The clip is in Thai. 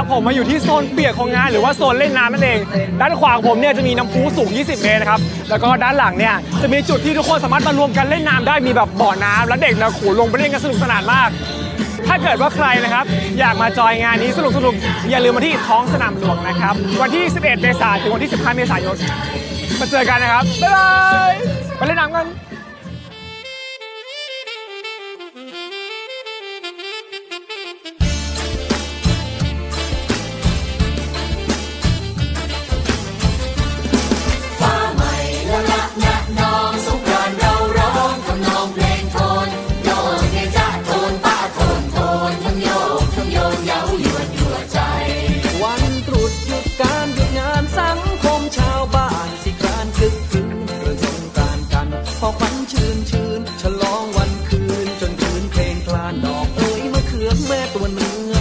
นะครับผมมาอยู่ที่โซนเปียกของงานหรือว่าโซนเล่นน้ำนั่นเอง ด้านขวาของผมเนี่ยจะมีน้ำพุสูง 20 เมตรนะครับแล้วก็ด้านหลังเนี่ยจะมีจุดที่ทุกคนสามารถมารวมกันเล่นน้ำได้มีแบบบ่อน้ำและเด็กนะขูลงไปเล่นกันสนุกสนานมาก ถ้าเกิดว่าใครนะครับ อยากมาจอยงานนี้สนุกสนุกอย่าลืมมาที่ท้องสนามหลวงนะครับ วันที่ 11 เมษายนถึงวันที่ 15 เมษายนมาเจอกันนะครับบ๊ายบายไปเล่นน้ำกัน พอควันชื้นชื้นฉลองวันคืน จนคืนเพลงคลานดอกเอ้ยมะเขือแม่ตัวเนื้อ